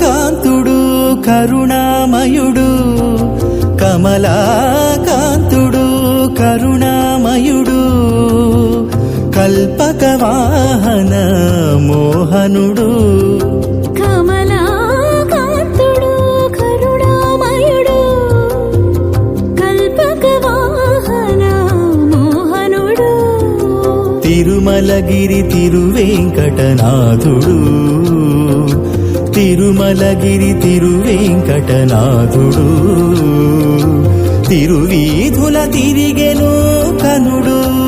కాంతుడు కరుణామయుడు కమలాకాంతుడు కరుణామయుడు కల్పకవాహన మోహనుడు. తిరుమలగిరి తిరువేంకటనాథుడు. తిరుమలగిరి తిరువేంకటనాథుడు. తిరువీధుల తిరిగెను కనుడు.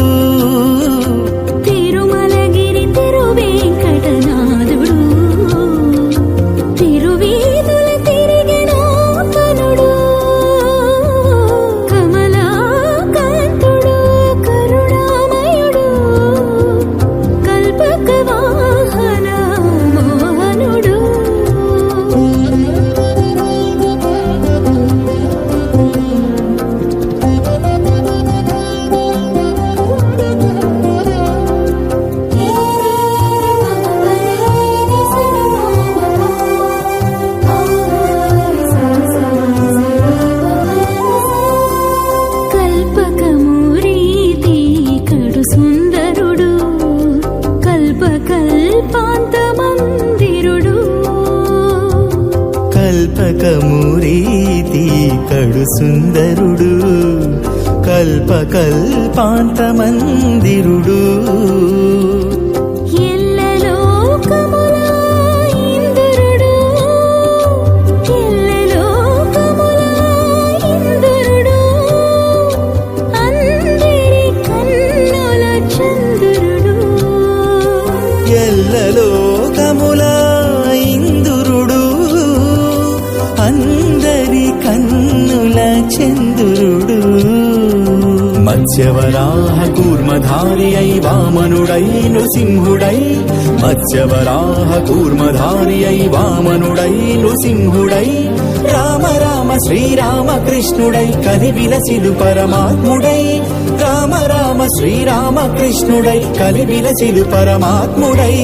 కల్పకమురీతి కడు సుందరుడు కల్పకల్పాంత మందిరుడు ఎల్లలోకముల మత్స్యవరాహ కూర్మధారి అయి వామనుడై నృసింహుడై మత్స్యవరాహ కూర్మధారి అయి వామనుడై నృసింహుడై రామ రామ శ్రీరామ కృష్ణుడై కలి విలసిలు పరమాత్ముడై రామ రామ శ్రీరామ కృష్ణుడై కలి విలసిలు పరమాత్ముడై